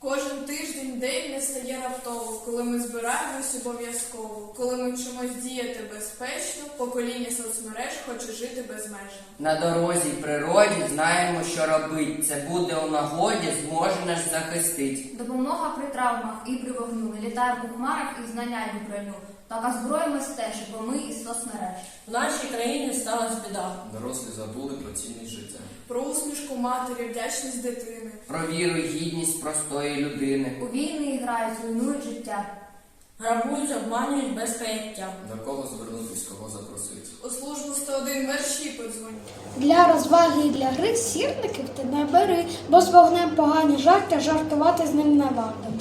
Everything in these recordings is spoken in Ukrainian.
Кожен тиждень день не стає раптово, коли ми збираємось обов'язково, коли ми вчимось діяти безпечно, покоління соцмереж хоче жити безмежно. На дорозі й природі знаємо, що робить. Це буде у нагоді, зможе нас захистить. Допомога при травмах і при вогню. Не літаємо хмарах і знання й броню. Так озброїмось теж, бо ми із соцмереж. В нашій країні сталася біда. Дорослі забули про цінність життя. Про усмішку матері, вдячність дитини. Про віру гідність простої людини. У війни грають, руйнують життя. Грабують, обманюють без каяття. До кого звернутись, кого запросить. У службу 101 мерщі подзвоніть. Для розваги і для гри сірників ти не бери, бо з вогнем погані жарти, жартувати з ним не варто.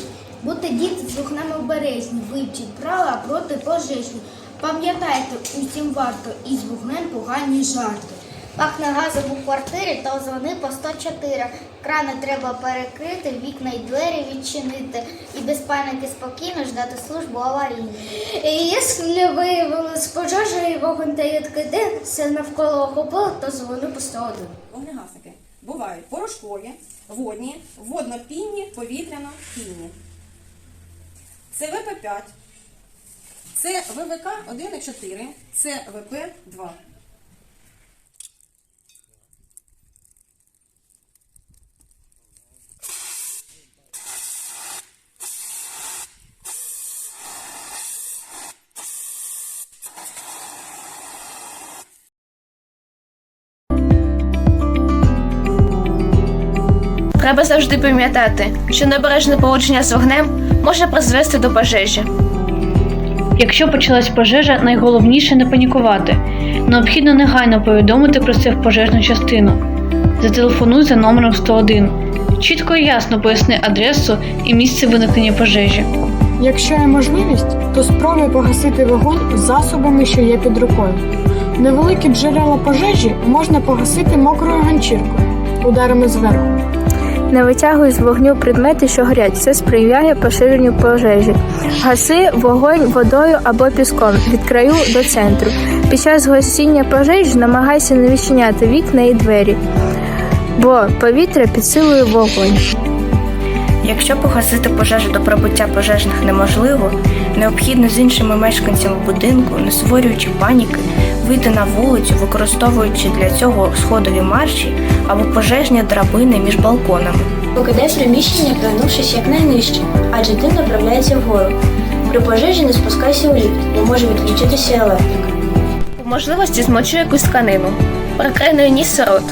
Будьте діти з вогнем обережні, вивчіть правила проти пожежні. Пам'ятайте, усім варто і з вогнем погані жарти. Пахне газом у квартирі, то дзвони по 104. Крани треба перекрити, вікна й двері відчинити. І без паніки спокійно ждати службу аварійну. І якщо виявилось пожежа і вогонь та їдки все навколо охопило, то дзвони по 101. Вогнегасники бувають порошкові, водні, водно-пінні, повітряно-пінні. Це ВП5, це ВВК 1,4, це ВП2. Треба завжди пам'ятати, що небережне поводження з вогнем може призвести до пожежі. Якщо почалась пожежа, найголовніше не панікувати. Необхідно негайно повідомити про це в пожежну частину. Зателефонуй за номером 101. Чітко і ясно поясни адресу і місце виникнення пожежі. Якщо є можливість, то спробуй погасити вогонь засобами, що є під рукою. Невеликі джерела пожежі можна погасити мокрою ганчіркою, ударами зверху. Не витягуй з вогню предмети, що горять. Це сприяє поширенню пожежі. Гаси вогонь водою або піском від краю до центру. Під час гасіння пожежі намагайся не відчиняти вікна і двері, бо повітря підсилує вогонь. Якщо погасити пожежу до прибуття пожежних неможливо, необхідно з іншими мешканцями будинку, не створюючи паніки, вийти на вулицю, використовуючи для цього сходові марші або пожежні драбини між балконами. Покидай приміщення, пригнувшись якнайнижче, адже дим направляється вгору. При пожежі не спускайся у ліфт, бо може відключитися електрика. По можливості змочи якусь тканину, прикрий нею ніс і рот.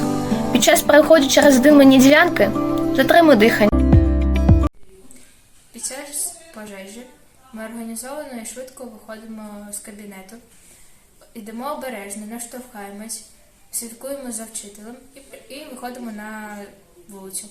Під час переходу через димлені ділянки затримуй дихання. Під час пожежі ми організовано і швидко виходимо з кабінету, йдемо обережно, не штовхаємось, слідкуємо за вчителем і, і виходимо на вулицю.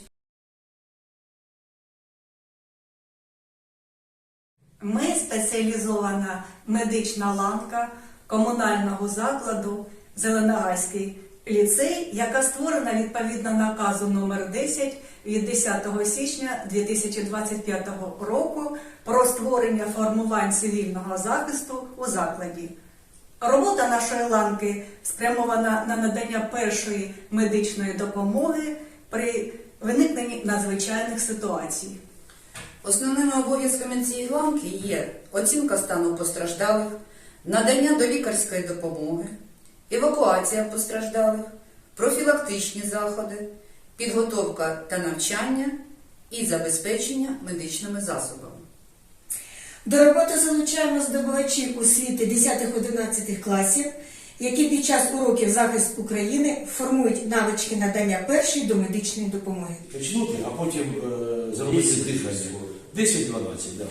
Ми спеціалізована медична ланка комунального закладу Зеленогайський ліцей, яка створена відповідно наказу номер 10 від 10 січня 2025 року про створення формувань цивільного захисту у закладі. Робота нашої ланки спрямована на надання першої медичної допомоги при виникненні надзвичайних ситуацій. Основними обов'язками цієї ланки є оцінка стану постраждалих, надання долікарської допомоги, евакуація постраждалих, профілактичні заходи, підготовка та навчання і забезпечення медичними засобами. До роботи залучаємо здобувачів освіти 10-11 класів, які під час уроків захист України формують навички надання першої домедичної допомоги. Почнути, а потім е, зробити дихання. 10-12, так.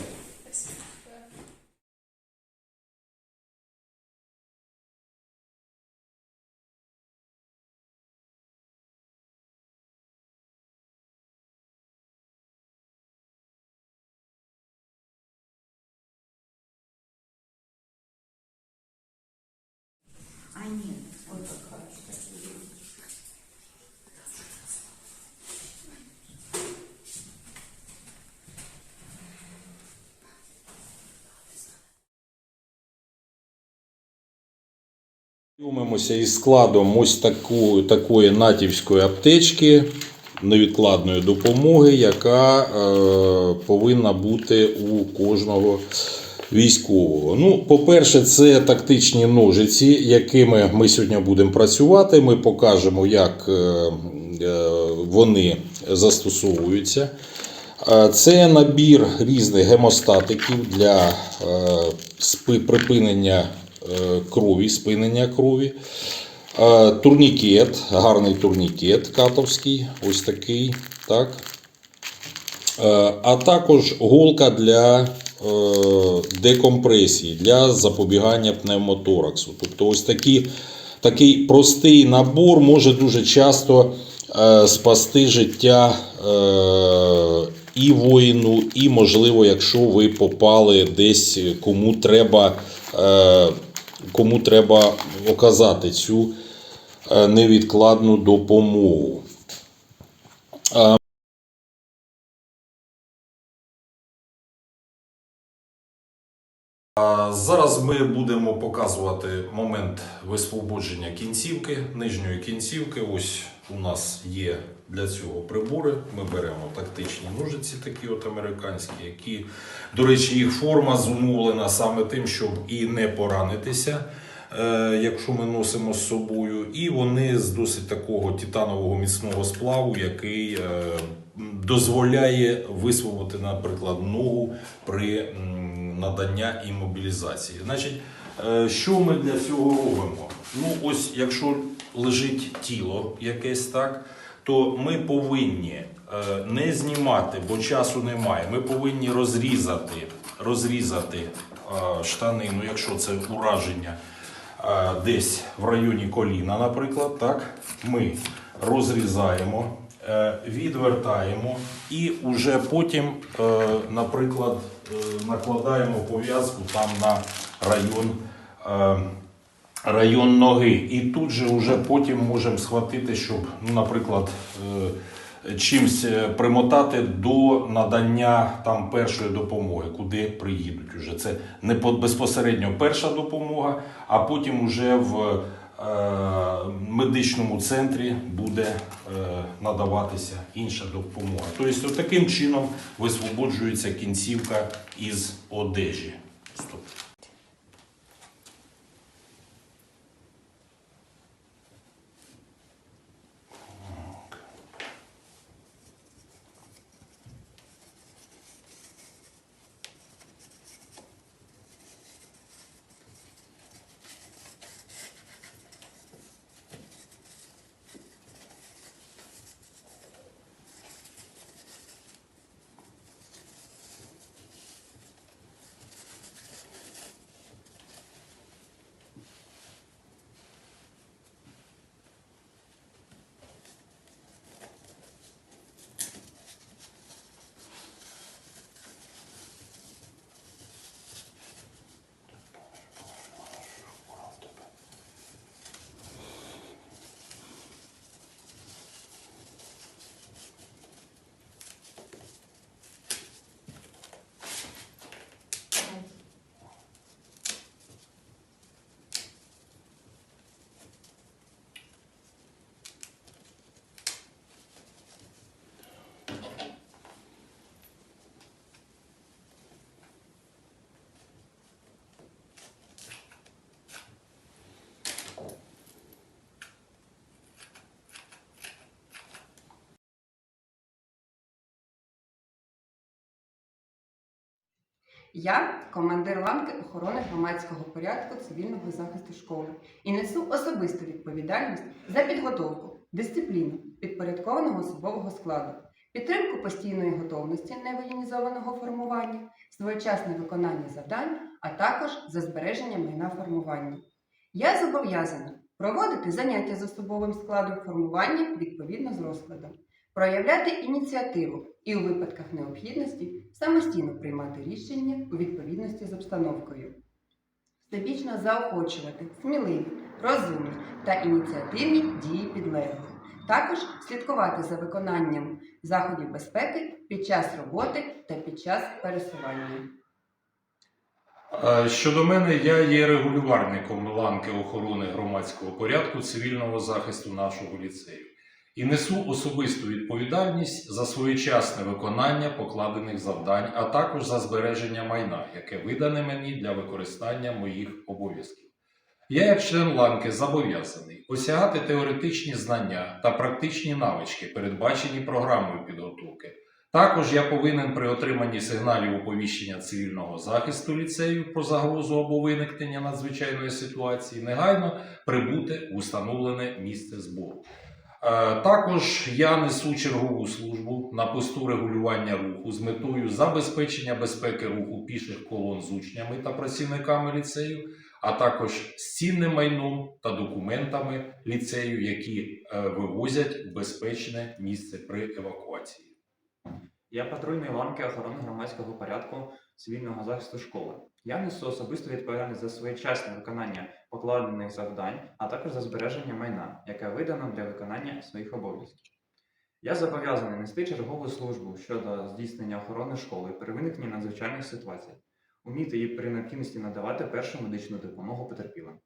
Знайомимося із складом ось таку, такої натівської аптечки. невідкладної допомоги, яка е, повинна бути у кожного військового. Ну, по-перше, це тактичні ножиці, якими ми сьогодні будемо працювати. Ми покажемо, як е, е, вони застосовуються. Е, Це набір різних гемостатиків для припинення крові, спинення крові. Е, Турнікет, гарний турнікет катовський, ось такий. Так. Е, А також голка для е, декомпресії, для запобігання пневмотораксу. Тобто, ось такі, такий простий набор може дуже часто е, спасти життя е, і воїну, і, можливо, якщо ви попали десь, кому треба, е, кому треба оказати цю е, невідкладну допомогу. Зараз ми будемо показувати момент висвободження кінцівки, нижньої кінцівки. Ось у нас є для цього прибори. Ми беремо тактичні ножиці, такі от американські, які, до речі, їх форма зумовлена саме тим, щоб і не поранитися, е, якщо ми носимо з собою. І вони з досить такого титанового міцного сплаву, який е, дозволяє висвободити, наприклад, ногу при надання імобілізації. Значить, е, що ми для цього робимо? Ну, ось якщо лежить тіло якесь так, то ми повинні е, не знімати, бо часу немає. Ми повинні розрізати, розрізати е, штанину, якщо це ураження десь в районі коліна, наприклад, так, ми розрізаємо, відвертаємо і вже потім, наприклад, накладаємо пов'язку там на район. е, Район ноги, і тут же вже потім можемо схватити, щоб, ну, наприклад, е, чимось е, примотати до надання там першої допомоги, куди приїдуть. Уже це не безпосередньо перша допомога, а потім уже в е, медичному центрі буде е, надаватися інша допомога. Тобто, таким чином висвободжується кінцівка із одежі. Я командир ланки охорони громадського порядку цивільного захисту школи і несу особисту відповідальність за підготовку, дисципліну підпорядкованого особового складу, підтримку постійної готовності невоєнізованого формування, своєчасне виконання завдань, а також за збереження майна формування. Я зобов'язана проводити заняття з особовим складом формування відповідно з розкладом, проявляти ініціативу і у випадках необхідності самостійно приймати рішення у відповідності з обстановкою, всебічно заохочувати сміливі, розумні та ініціативні дії підлеглих. Також слідкувати за виконанням заходів безпеки під час роботи та під час пересування. Щодо мене, я є регулювальником ланки охорони громадського порядку цивільного захисту нашого ліцею. І несу особисту відповідальність за своєчасне виконання покладених завдань, а також за збереження майна, яке видане мені для використання моїх обов'язків. Я, як член ланки, зобов'язаний осягати теоретичні знання та практичні навички, передбачені програмою підготовки. Також я повинен при отриманні сигналів оповіщення цивільного захисту ліцею про загрозу або виникнення надзвичайної ситуації негайно прибути в установлене місце збору. Е, Також я несу чергову службу на посту регулювання руху з метою забезпечення безпеки руху піших колон з учнями та працівниками ліцею, а також з цінним майном та документами ліцею, які е, вивозять в безпечне місце при евакуації. Я патрульний ланки охорони громадського порядку цивільного захисту школи. Я несу особисту відповідальність за своєчасне виконання покладених завдань, а також за збереження майна, яке видано для виконання своїх обов'язків. Я зобов'язаний нести чергову службу щодо здійснення охорони школи при виникненні надзвичайних ситуацій, уміти їй при необхідності надавати першу медичну допомогу потерпілим.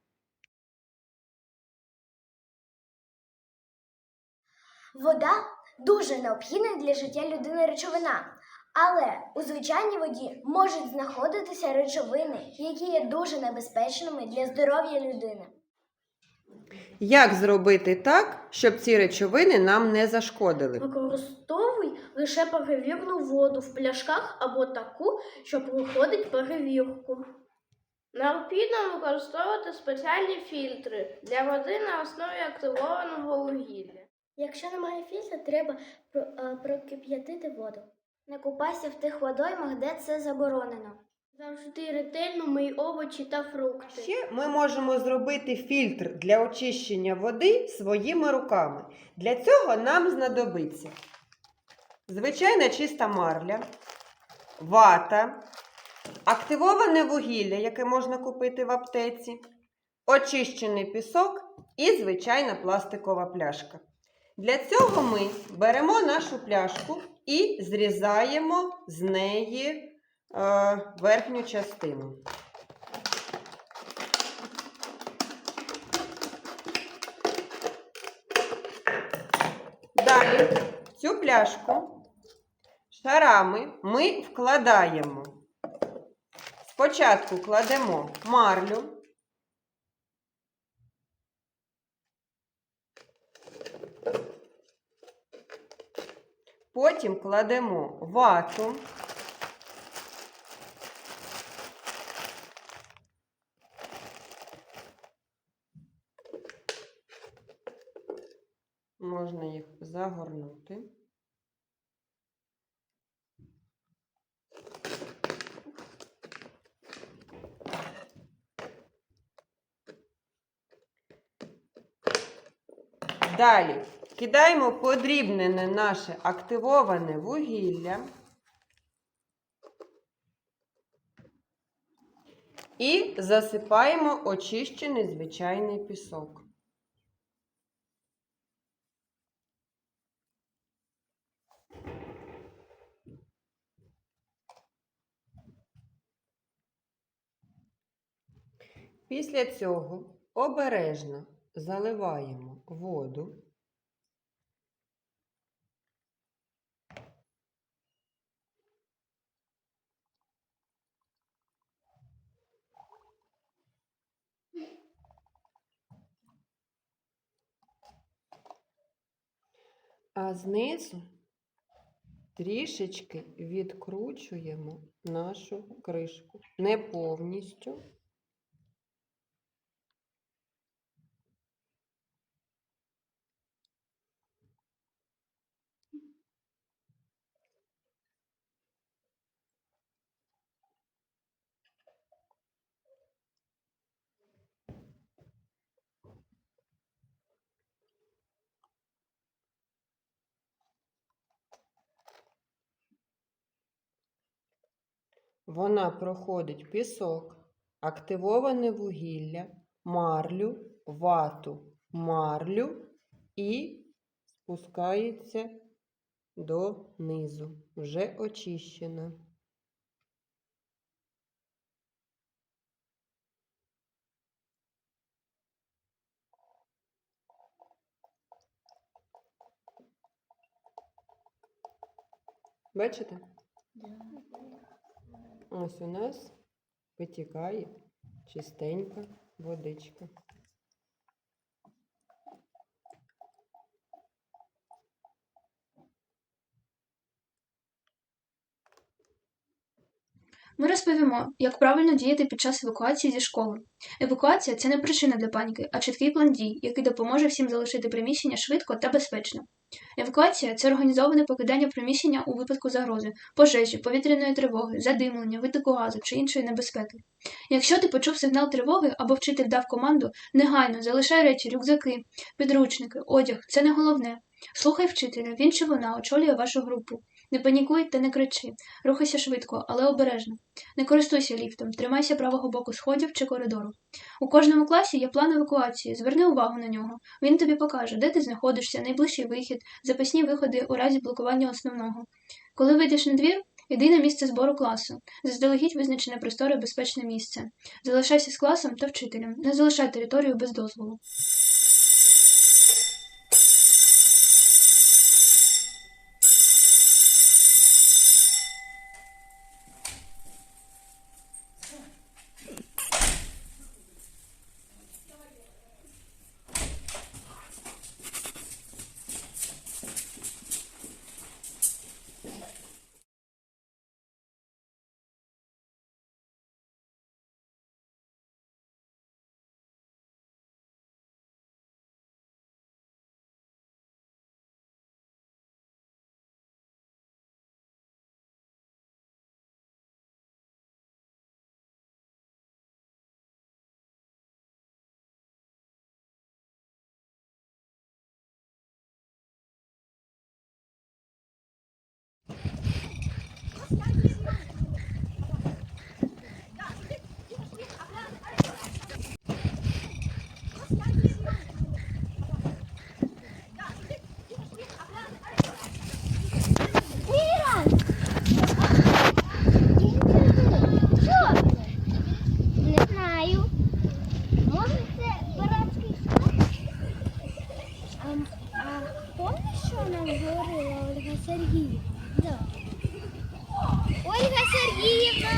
Вода дуже необхідна для життя людини речовина. Але у звичайній воді можуть знаходитися речовини, які є дуже небезпечними для здоров'я людини. Як зробити так, щоб ці речовини нам не зашкодили? Використовуй лише перевірну воду в пляшках або таку, що проходить перевірку. Необхідно використовувати спеціальні фільтри для води на основі активованого вугілля. Якщо немає фільтра, треба е, прокип'ятити воду. Не купайся в тих водоймах, де це заборонено. Завжди ретельно мий овочі та фрукти. Ще ми можемо зробити фільтр для очищення води своїми руками. Для цього нам знадобиться звичайна чиста марля, вата, активоване вугілля, яке можна купити в аптеці, очищений пісок і звичайна пластикова пляшка. Для цього ми беремо нашу пляшку і зрізаємо з неї е, верхню частину. Далі цю пляшку шарами ми вкладаємо. Спочатку кладемо марлю, потім кладемо вату. Можна їх загорнути. Далі кидаємо подрібнене наше активоване вугілля. І засипаємо очищений звичайний пісок. Після цього обережно заливаємо воду. А знизу трішечки відкручуємо нашу кришку. Не повністю. вона проходить пісок, активоване вугілля, марлю, вату, марлю і спускається до низу, вже очищена. Бачите? Yeah. Ось у нас витікає чистенька водичка. Ми розповімо, як правильно діяти під час евакуації зі школи. Евакуація це не причина для паніки, а чіткий план дій, який допоможе всім залишити приміщення швидко та безпечно. Евакуація це організоване покидання приміщення у випадку загрози, пожежі, повітряної тривоги, задимлення, витоку газу чи іншої небезпеки. Якщо ти почув сигнал тривоги або вчитель дав команду, негайно залишай речі, рюкзаки, підручники, одяг це не головне. Слухай вчителя, він чи вона очолює вашу групу. Не панікуй та не кричи. Рухайся швидко, але обережно. Не користуйся ліфтом, тримайся правого боку сходів чи коридору. У кожному класі є план евакуації. Зверни увагу на нього. Він тобі покаже, де ти знаходишся, найближчий вихід, запасні виходи у разі блокування основного. Коли вийдеш на двір, іди на місце збору класу. Заздалегідь визначене просторе безпечне місце. Залишайся з класом та вчителем. Не залишай територію без дозволу. Міра! Що це? Не знаю. Може це пиратський шкаф? А, а помниш, що нам говорила Ольга Сергіївна? Да. Ольга Сергіївна!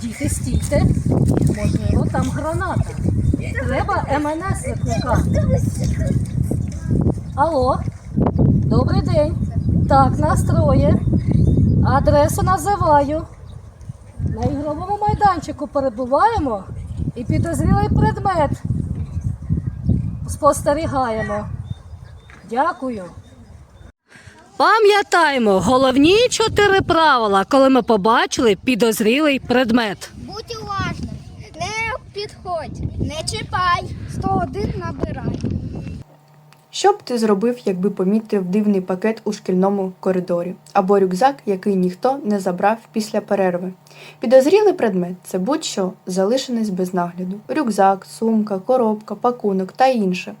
Діти, стійте. Можливо, там граната. Треба МНС викликати. Алло, добрий день. Так, нас троє. Адресу називаю. На ігровому майданчику перебуваємо і підозрілий предмет спостерігаємо. Дякую. Пам'ятаємо головні чотири правила, коли ми побачили підозрілий предмет. Підходь, не чіпай, 101 набирай. Що б ти зробив, якби помітив дивний пакет у шкільному коридорі або рюкзак, який ніхто не забрав після перерви? Підозрілий предмет це будь-що залишений без нагляду: рюкзак, сумка, коробка, пакунок та інше.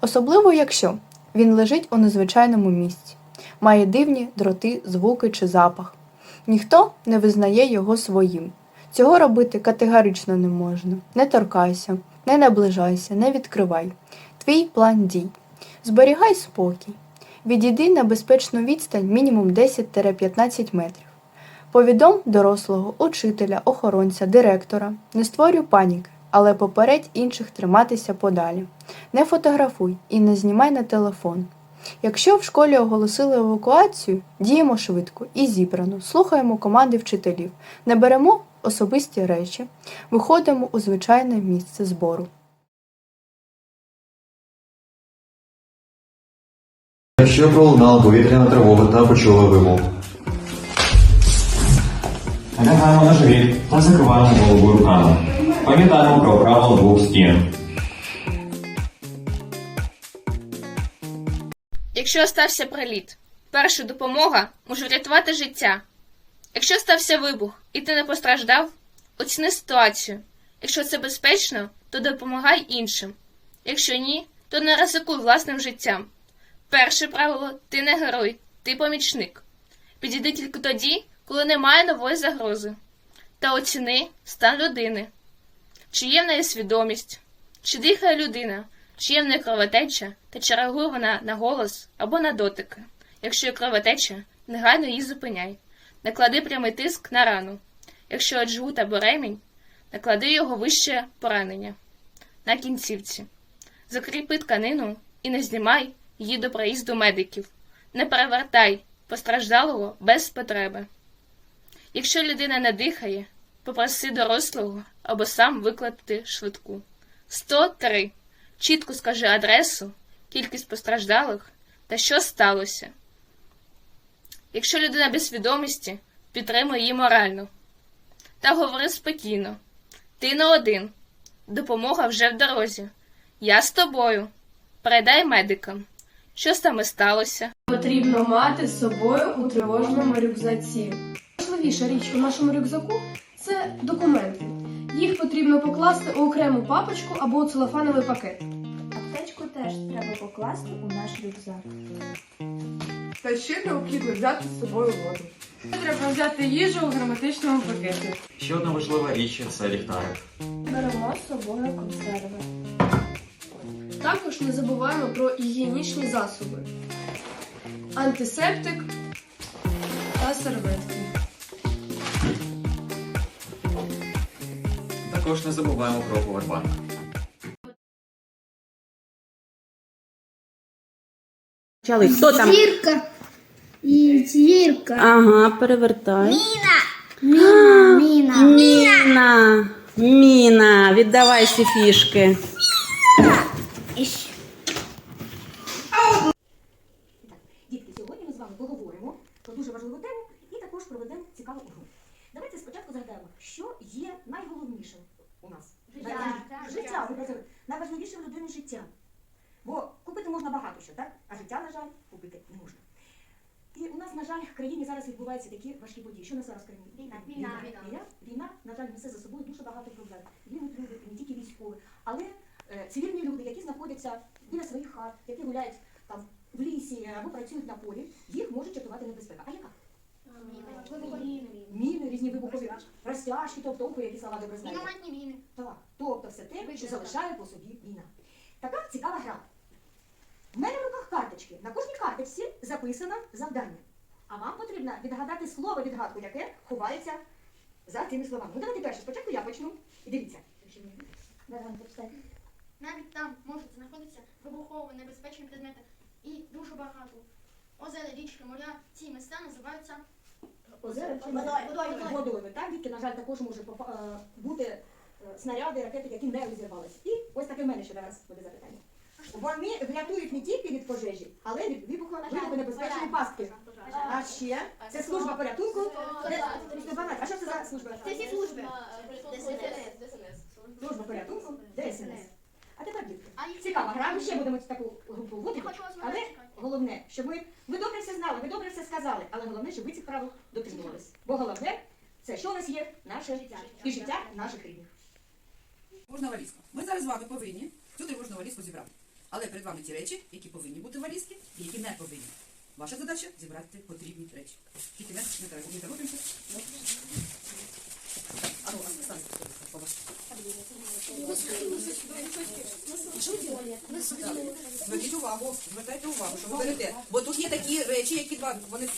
Особливо якщо він лежить у незвичайному місці, має дивні дроти, звуки чи запах. Ніхто не визнає його своїм. Цього робити категорично не можна. Не торкайся, не наближайся, не відкривай. Твій план дій. Зберігай спокій. Відійди на безпечну відстань мінімум 10-15 метрів. Повідом дорослого, учителя, охоронця, директора. Не створюй паніки, але попередь інших триматися подалі. Не фотографуй і не знімай на телефон. Якщо в школі оголосили евакуацію, діємо швидко і зібрано, слухаємо команди вчителів, не беремо особисті речі, виходимо у звичайне місце збору. Якщо пролунала повітряна тривога та почула вибух. Лягаємо на живіт та закриваємо голову руками. Пам'ятаємо про правило двох стін. Якщо стався приліт, перша допомога може врятувати життя. Якщо стався вибух і ти не постраждав, оціни ситуацію. Якщо це безпечно, то допомагай іншим. Якщо ні, то не ризикуй власним життям. Перше правило ти не герой, ти помічник. Підійди тільки тоді, коли немає нової загрози. Та оціни стан людини. Чи є в неї свідомість, чи дихає людина, чи є в неї кровотеча, та чи реагує вона на голос або на дотики. Якщо є кровотеча, негайно її зупиняй. Наклади прямий тиск на рану. Якщо джгут або ремінь, наклади його вище поранення на кінцівці. Закріпи тканину і не знімай її до приїзду медиків. Не перевертай постраждалого без потреби. Якщо людина не дихає, попроси дорослого або сам викликати швидку. 103. Чітко скажи адресу, кількість постраждалих та що сталося. Якщо людина без свідомості, підтримуй її морально. Та говори спокійно. Ти не один. Допомога вже в дорозі. Я з тобою. Передай медикам. Що саме сталося? Потрібно мати з собою у тривожному рюкзаці. Важливіша річ у нашому рюкзаку це документи. Їх потрібно покласти у окрему папочку або у целофановий пакет. Теж треба покласти у наш рюкзак. Та ще необхідно взяти з собою воду. Треба взяти їжу у герметичному пакеті. Ще одна важлива річ це ліхтарик. Беремо з собою консерви. Також не забуваємо про гігієнічні засоби, антисептик та серветки. Також не забуваємо про повербанк. Хто там? Зірка. І зірка. Ага, перевертай. Міна. Міна. Міна. Міна. Віддавай всі фішки. Дітки, сьогодні ми з вами поговоримо про дуже важливу тему і також проведемо цікаву гру. Давайте спочатку згадаємо, що є найголовнішим у нас. Життя. Життя. Найважливіше в людини життя. Бо купити можна багато що, так? А життя, на жаль, купити не можна. І у нас, на жаль, в країні зараз відбуваються такі важкі події. Що у нас зараз в країні? Війна. Війна. Війна. Війна, Війна, на жаль, несе за собою дуже багато проблем. Гинуть люди, не тільки військові, але е, цивільні люди, які знаходяться біля своїх хат, які гуляють там в лісі або працюють на полі, їх може чатувати небезпека. А яка? Міни, різні вибухові розтяжки, тобто опи, які слова добре знають. Війни. Так, тобто все те, що залишає по собі війна. Така цікава гра. В мене в руках карточки. На кожній карточці записано завдання. А вам потрібно відгадати слово відгадку, яке ховається за цими словами. Ну давайте перше, спочатку я почну. І дивіться. Навіть там можуть знаходитися вибухово небезпечні предмети і дуже багато. Озера, річки, моря, ці міста називаються Озера чи Водою, водою, водою. водою. Так, дітки, на жаль, також може е, бути е, снаряди, ракети, які не розірвалися. І ось таке в мене ще зараз буде запитання. Вони врятують не тільки від пожежі, але й від вибухонебезпечної пастки. А ще це служба порятунку. А що це за служба? Це всі служби. Служба порятунку ДСНС. А тепер дітки. Цікава гра, ми ще будемо таку групу вводити. Але головне, щоб ви, ви добре все знали, ви добре все сказали, але головне, щоб ви цих правил дотримувались. Бо головне, це що у нас є? Наше життя. І життя наших рідних. Тривожна валізка. Ми зараз з вами повинні цю тривожну валізку зібрати. Але перед вами ті речі, які повинні бути в валізці і які не повинні. Ваша задача зібрати потрібні речі. Тільки не, не торопимося. А ну, а стань, Павло. Так. Зверніть увагу, звертайте увагу, що ви берете. Бо тут є такі речі, які два, вони...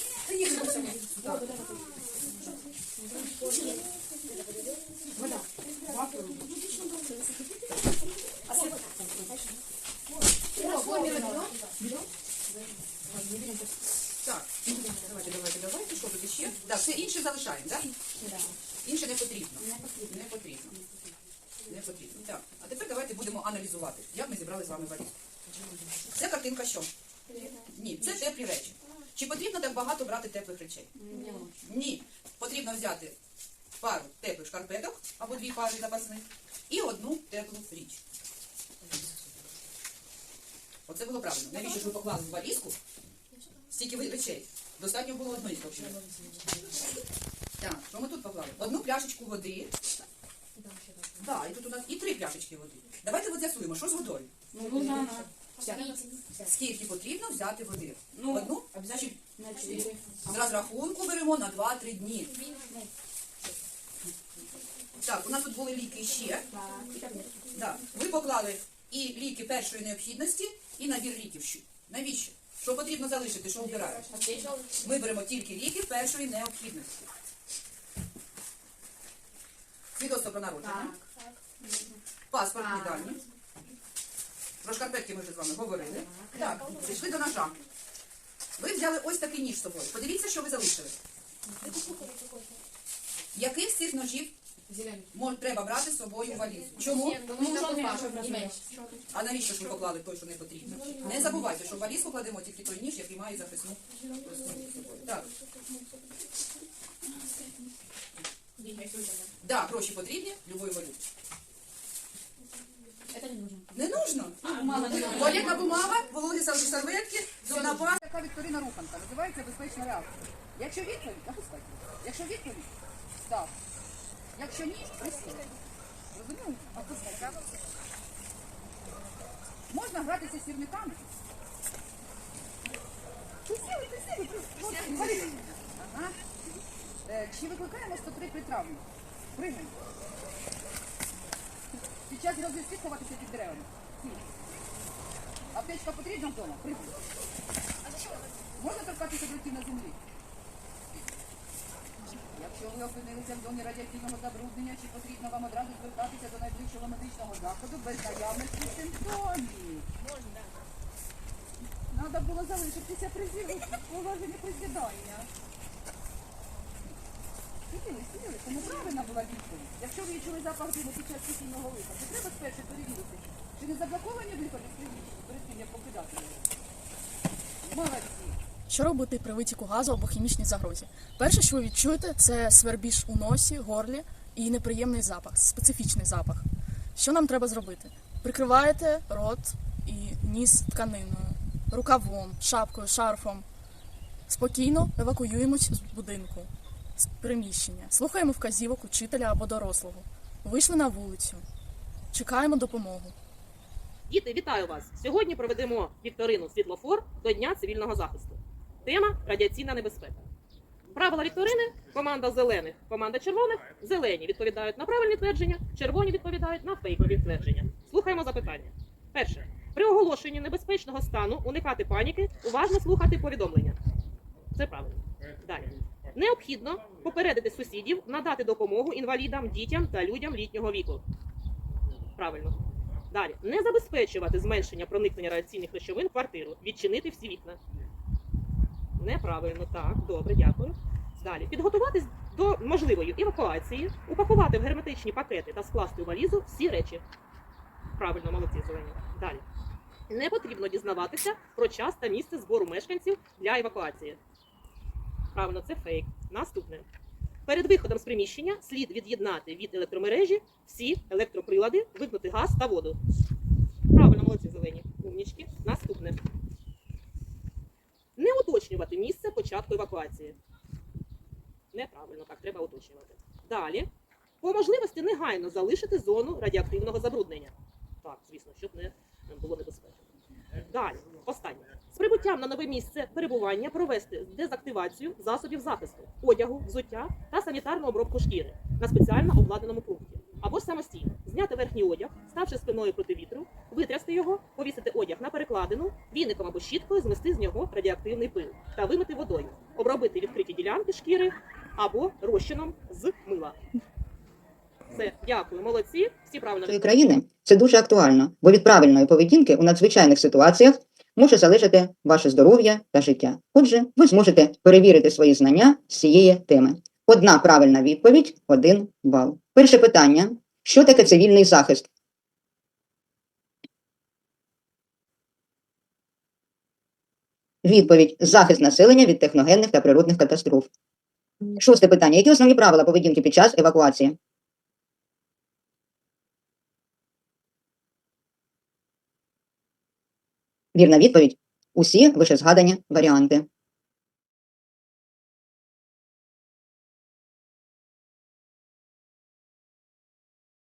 Вода. Так, давайте, давайте, давайте, що тут іще? Так, все інше залишаємо, так? Інше не потрібно. Не потрібно. Не потрібно. Так, а тепер давайте будемо аналізувати, як ми зібрали з вами валізку. Це картинка що? Ні, це теплі речі. Чи потрібно так багато брати теплих речей? Ні. Потрібно взяти пару теплих шкарпеток або дві пари запасних і одну було правильно. Навіщо ж ви поклали в валізку стільки ви- речей? Достатньо було одної товщини. Так, що ми тут поклали? Одну пляшечку води. Так, і тут у нас і три пляшечки води. Давайте от з'ясуємо, що з водою? Ну, Скільки потрібно взяти води? Одну? Значить, з розрахунку беремо на 2-3 дні. Так, у нас тут були ліки ще. Так. Ви поклали і ліки першої необхідності, і набір ліків. Навіщо? Що потрібно залишити, що вбирають? Ми беремо тільки ліки першої необхідності. Свідоцтво про народження. Паспортні дані. Про шкарпетки ми вже з вами говорили. Так, зайшли до ножа. Ви взяли ось такий ніж з собою. Подивіться, що ви залишили. Який з цих ножів мож- треба брати з собою валізу? Чому? А навіщо ж ви поклали той, що не потрібно? Не забувайте, що в валізку кладемо тільки той ніж, який має захисну. Так. Да, гроші потрібні, любої валюти. Не нужно. Туалетна бумага, вологі сер- серветки, зона пас. Така Вікторина Руханка. Називається безпечна реакція. Якщо відповідь, запускайте. Якщо відповідь, став. Якщо ні, присіль. Розуміли? Опускайте. Можна гратися з сірниками? Сіли, сіли. Ага. Е, Чи викликаємо 103 при травмі? Пригай. Під час грози ховатися під деревами. Аптечка потрібна вдома? Пригай. Можна торкатися дротів на землі? Якщо ви опинилися в зоні радіаційного забруднення, чи потрібно вам одразу звертатися до найближчого медичного заходу без наявності симптомів? Треба було залишитися при положенні присідання. Сиділи, сиділи, це неправильна була відповідь. Якщо ви відчули запах диму під час постійного виходу, то треба спершу перевірити, чи не заблоковані виходи з приміщення перед тим, як покидати його. Молодці. Що робити при витіку газу або хімічній загрозі? Перше, що ви відчуєте, це свербіж у носі, горлі і неприємний запах, специфічний запах. Що нам треба зробити? Прикриваєте рот і ніс тканиною, рукавом, шапкою, шарфом. Спокійно евакуюємось з будинку, з приміщення. Слухаємо вказівок учителя або дорослого. Вийшли на вулицю. Чекаємо допомогу. Діти, вітаю вас! Сьогодні проведемо вікторину світлофор до Дня цивільного захисту. Тема радіаційна небезпека. Правила вікторини команда зелених, команда червоних. Зелені відповідають на правильні твердження, червоні відповідають на фейкові твердження. Слухаємо запитання. Перше. При оголошенні небезпечного стану уникати паніки, уважно слухати повідомлення. Це правильно. Далі. Необхідно попередити сусідів, надати допомогу інвалідам, дітям та людям літнього віку. Правильно. Далі. Не забезпечувати зменшення проникнення радіаційних речовин в квартиру, відчинити всі вікна. Неправильно, так, добре, дякую. Далі. Підготуватись до можливої евакуації, упакувати в герметичні пакети та скласти у валізу всі речі. Правильно, молодці зелені. Далі. Не потрібно дізнаватися про час та місце збору мешканців для евакуації. Правильно, це фейк. Наступне. Перед виходом з приміщення слід від'єднати від електромережі всі електроприлади, вимкнути газ та воду. Правильно, молодці зелені. Умнічки. Наступне. Не уточнювати місце початку евакуації. Неправильно, так, треба уточнювати. Далі. По можливості негайно залишити зону радіоактивного забруднення. Так, звісно, щоб не було небезпечно. Далі, останнє. З прибуттям на нове місце перебування провести дезактивацію засобів захисту, одягу, взуття та санітарну обробку шкіри на спеціально обладнаному пункті. Або ж самостійно зняти верхній одяг, ставши спиною проти вітру, витрясти його, повісити одяг на перекладину, віником або щіткою змести з нього радіоактивний пил та вимити водою, обробити відкриті ділянки шкіри або розчином з мила. Все, дякую, молодці. Всі правильно країни це дуже актуально, бо від правильної поведінки у надзвичайних ситуаціях може залежати ваше здоров'я та життя. Отже, ви зможете перевірити свої знання з цієї теми. Одна правильна відповідь один бал. Перше питання: що таке цивільний захист? Відповідь захист населення від техногенних та природних катастроф. Шосте питання: які основні правила поведінки під час евакуації? Вірна відповідь усі вишезгадані варіанти.